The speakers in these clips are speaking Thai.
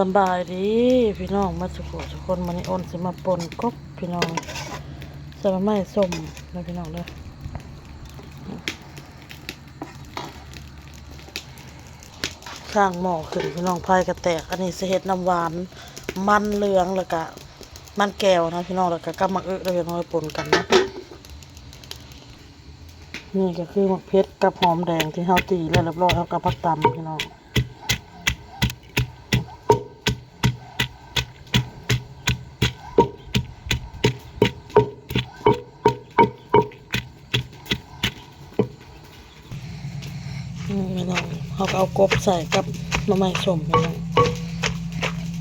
สบายดีพี่น้องมาสุขทุกคนมันนี้อ้นสิมาปนกบพี่น้องสารไม้ส้มนะพี่น้องเด้อข้างหม้อขึ้นพี่น้องพายกระแตก อันนี้สิเฮ็ดน้ำหวาน มันเหลืองแล้วก็มันแก้วนะพี่น้องแล้วก็กับมักอึแล้วพี่น้องปปนกันนะนี่ก็คือมักเพชรกับหอมแดงที่เฮาตีแล้วเรียบร้อยเฮากับผักตำพี่น้อง เอากบใส่กับหน้ำไม้สมพี่น้อง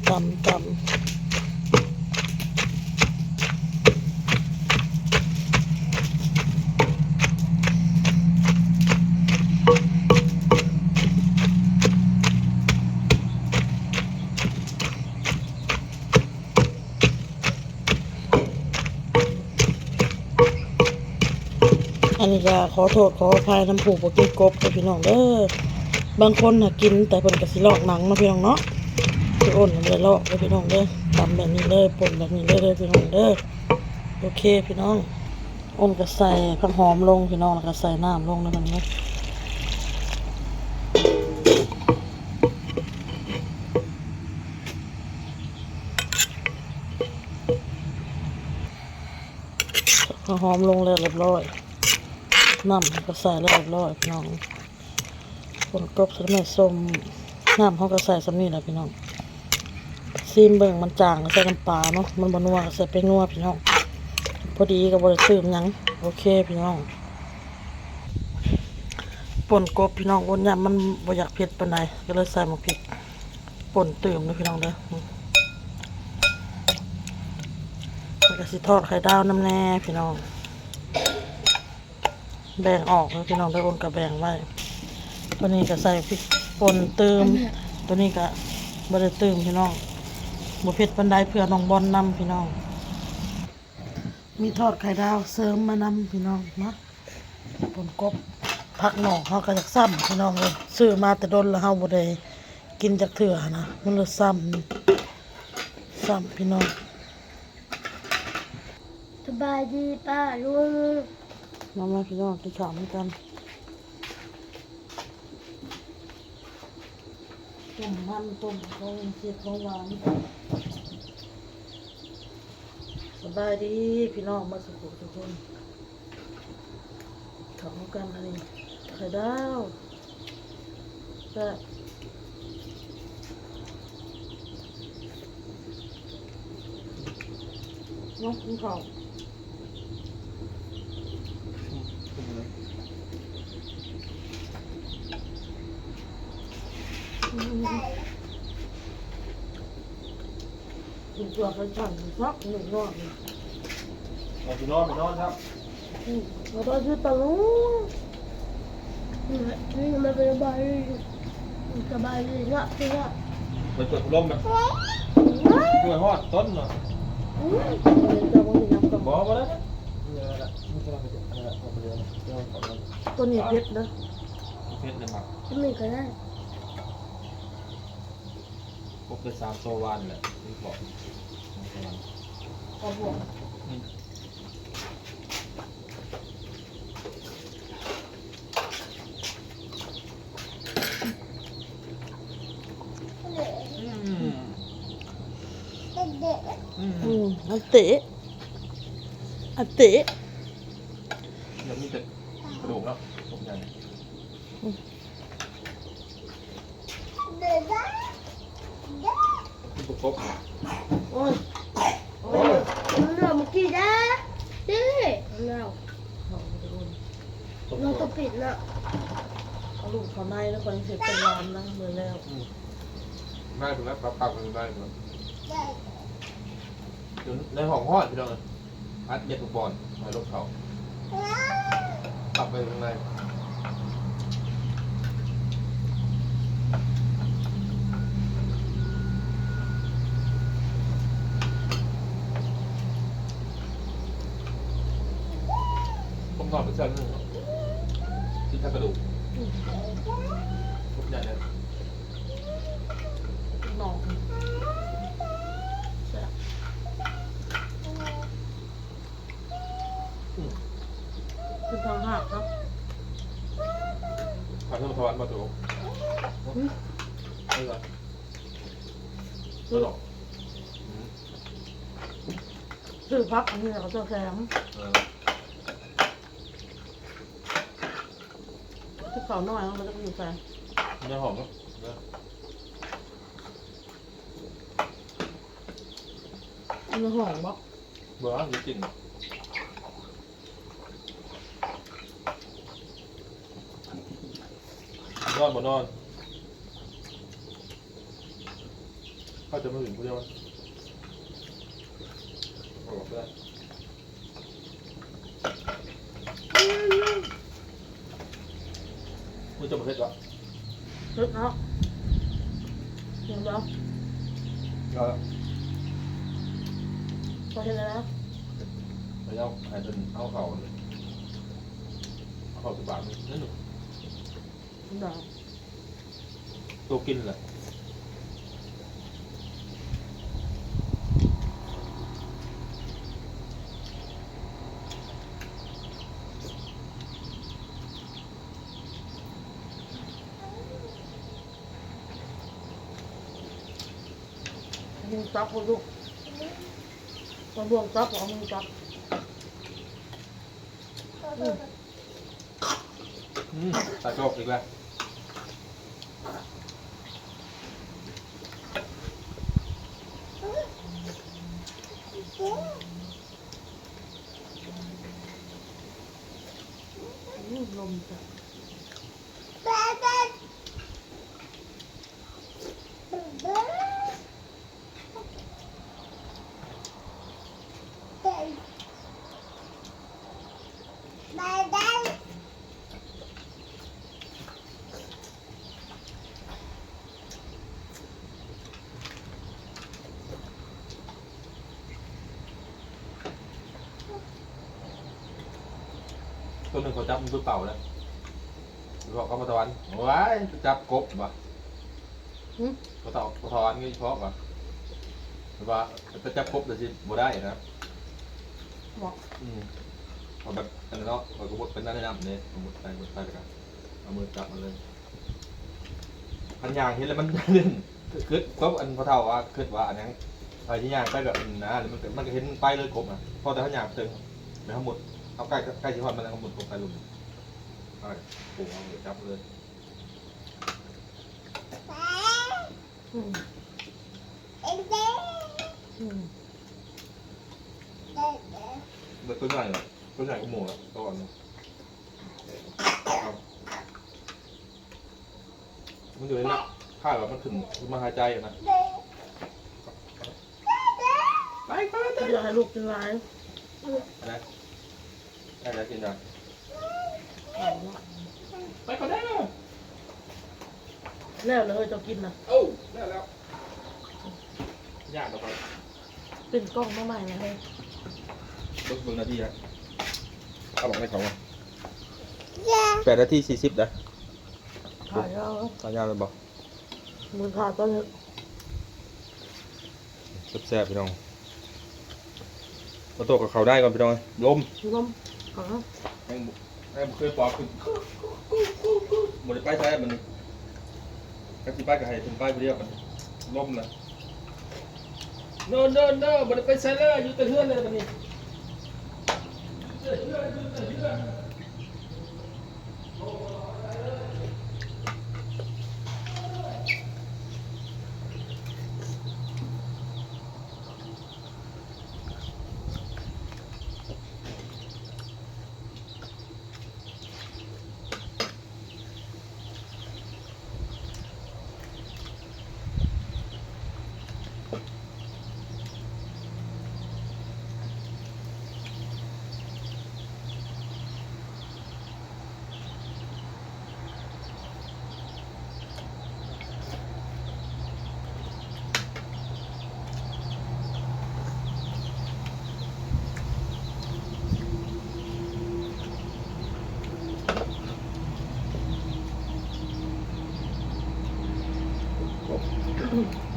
ตำตำอันนี้ก็ขอโทษขออภัยน้ำผูกบกินกบเลยพี่น้องเด้อ บางคนน่ะกินแต่เพิ่นก็สิลอกหนังเนาะพี่น้องเนาะพี่อ้นเลยลอกเลยพี่น้องเด้อตำแบบนี้เลยป่นแบบนี้เลยเด้อพี่น้องเด้อโอเคพี่น้องอ้นก็ใส่ผักหอมลงพี่น้องแล้วก็ใส่น้ำลงนะมันเนาะหอมลงแล้วเรียบร้อยน้ำก็ใส่แล้วเรียบร้อยพี่น้อง คนกบใส่แม่ส้มน้ำเขาก็ใส่สำนี่แหละพี่น้องซีมเบิ่งมันจางก็ใส่น้ำปลาเนาะมันบนัวใส่เป็นนัวพี่น้องพอดีกับบริตื่มหยังโอเคพี่น้องป่นกบพี่น้องวนยำมันบอยากเผ็ดปานใดก็เลยใส่หมกพริกป่นตื่มเลยพี่น้องเด้อแล้วก็สิทอดไข่ดาวน้ำแน่พี่น้อง แบ่งออกแล้วพี่น้องได้โอนกับแบ่งไว้ ตัวนี้ก็ใส่พริกป่นเติม ตัวนี้ก็บได้เติมพี่น้องบเผ็ดปันไดเพื่อน้องบอลนำพี่น้อง มีทอดไข่ดาวเสริมมานำพี่น้องนะป่นกบพักหนอกเขาก็จากซ้ำพี่น้องเลยซื้อมาแต่โดนแล้วเฮาบ่ได้กินจากเถื่อนะมันเลยซ้ำซ้ำพี่น้องสบายดีป้าลุงมามาพี่น้องกินข้าวด้วยกัน ต้มมันต้มเขาเสียบของหวานสบายดีพี่น้องมาสุขทุกคนข้าวกันอันนี้ไข่ดาวแซ่บน้องกินข้าว คุณ ตัวกันสั่นซักหนึ่งรอนี่มาพี่น้องพี่น้องครับอืมแล้วก็ยืดตะลุงนี่มันเป็นสบายสบายดีเนะพี่นะไปเปิดพัดลมนะเพื่อฮอดต้นเนาะอืมจะมึงน้ำกับอกมาแล้วเนี่ยละนี่เด็ดอะไรเอาไปเลยนะเดี๋ยวขอลองตัวนี้เผ็ดนะเพชรเลยครับจะมีก็ได้พบไปสามโซวันแหละนี่บอก ขอบวกอืมอืมอืมอันเตะ มันเราเมื่อกี้นะดิเราเราต้องปิดเนาะเอาลูกเขาในแล้วคนเสร็จเป็นวานนะเลยแล้วได้ถูกแล้วปรับปรับกันได้ถูกเดี๋ยวในห้องฮอดพี่น้องอัดเย็ดทุกบอลมาลบเขาปรับไปข้างใน ชอบไม่ชอบนั่ที่ท่กระดูกทุกอย่างเลยหนองคือทองหักครับผักน้ำทวัรมาถูกไม่หรอไม่หดอกคือพักอันนี้เราจะแข็ง ที่เขาน้อยมันจะอยู่ใส่เนื้อหอมเนาะเนื้อเนื้อห่องบ่เบื่อจริงนอนบ่นอนเขาจะมาถึงผู้เดียวมั้ยเอาออกไปได้มึงจะมา เฮ็ดวะรึกเนาะเห็นบ่เอาละพอเห็นแล้วไปเอาให้เป็นเอาเข่าเลยเอาเข่าสิบบาทนี่นั่นหนูดอกตัวกินแหละ มือจับลูกตะบวงจับเอามือจับอืมตาโจกอีกแล้วอืมลมจ้ะ ตัวหนึ่งเขาจับมือเปล่าแล้วบอกเขามาตะวันว้ายจับกบวะอืมเขาตะเขาตะวันงี้เพราะวะหรือว่าจะจับกบแต่สิบ่ได้นะบอกอืม เอาแบบอันนั้นเนาะเอากระบดเป็นนั่นแนะนำเนี่ยเอาหมดไปหมดไปกันเอามือจับมันเลยพันยางเห็นแล้วมัน เล่นคือก็อันพอเท่าว่าคือว่าอันนั้นไอ้ที่ยางไปแบบนะหรือมันก็มันก็เห็นไปเลยกบอะพอแต่พันยางตึงไปทั้งหมดเอาใกล้ใกล้ชิฮอนมันทั้งหมดกบไปลุมเอาปูเอามือจับเลยอืมอืมมันตัวใหญ่เหรอ ตัวใหญ่ก็หมูแล้วตัวอ่อนเอามันอยู่ในนั้นข้าวแบบมันถึงมาหายใจอะนะไปไปไปอยากให้ลูกกินหลายนะได้แล้วกินยังเอาเนาะไปก่อนได้เลยแล้วเลยจะกินนะโอ้ได้แล้ว ยากต่อไปเป็นกล้องมาใหม่นะเฮ้ยรถเบิ่งนาทีนะ เอาบอกให้เขาว่าแปดนาทีสี่สิบนะถ่ายเอาตายาวเลยบอกมือขาดตอนนี้แซ่บๆพี่น้องมาโตกับเขาได้ก่อนพี่น้องลมลมขอให้บุให้บุเคยปอกขึ้นบริไปใช้มันก็สิไปกับให้ถึงไปเรียกมันลมนะโน่นโน่นโน่นบริไปใช้เลยอยู่แต่เฮือนเลยมันนี่ good. You are a good friend. Mm-hmm.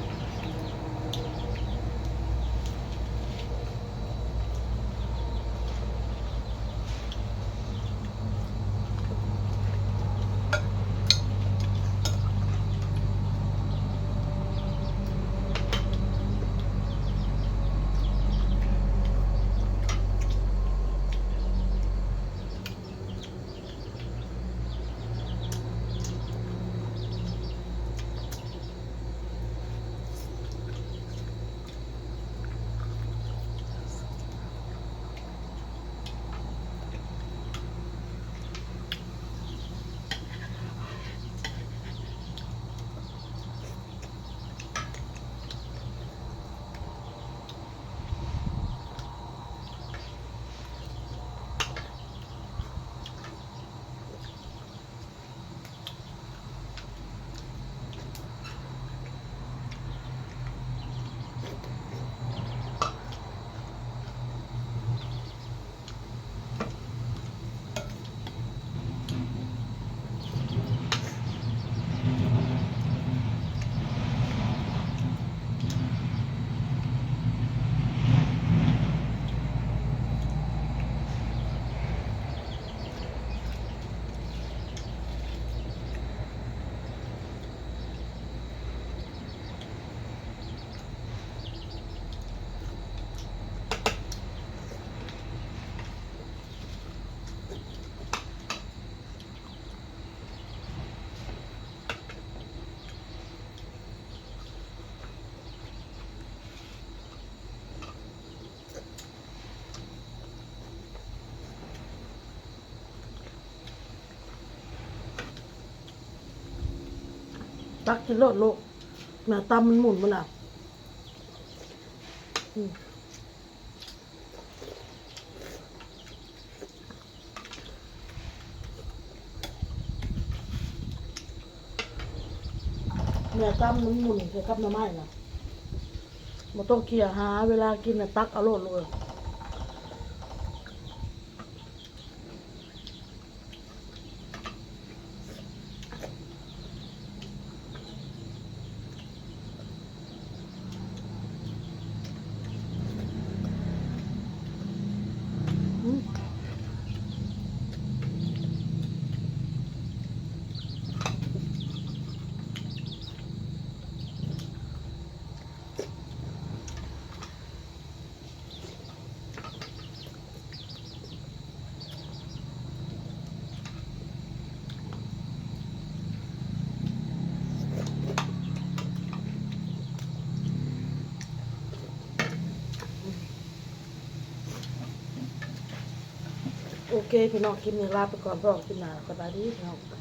ตักกินโลดลูกแม่ตำมันหมุนมันอะอืมแม่ตำมันหมุนใส่กับน้ำไม้น่ะบ่ต้องเคี่ยหา เวลากินน่ะตักเอาโลดเลย โอเคพี่น้องคลิปนี้ลาไปก่อนพ่อคลิปหน้าสบายดีพี่น้อง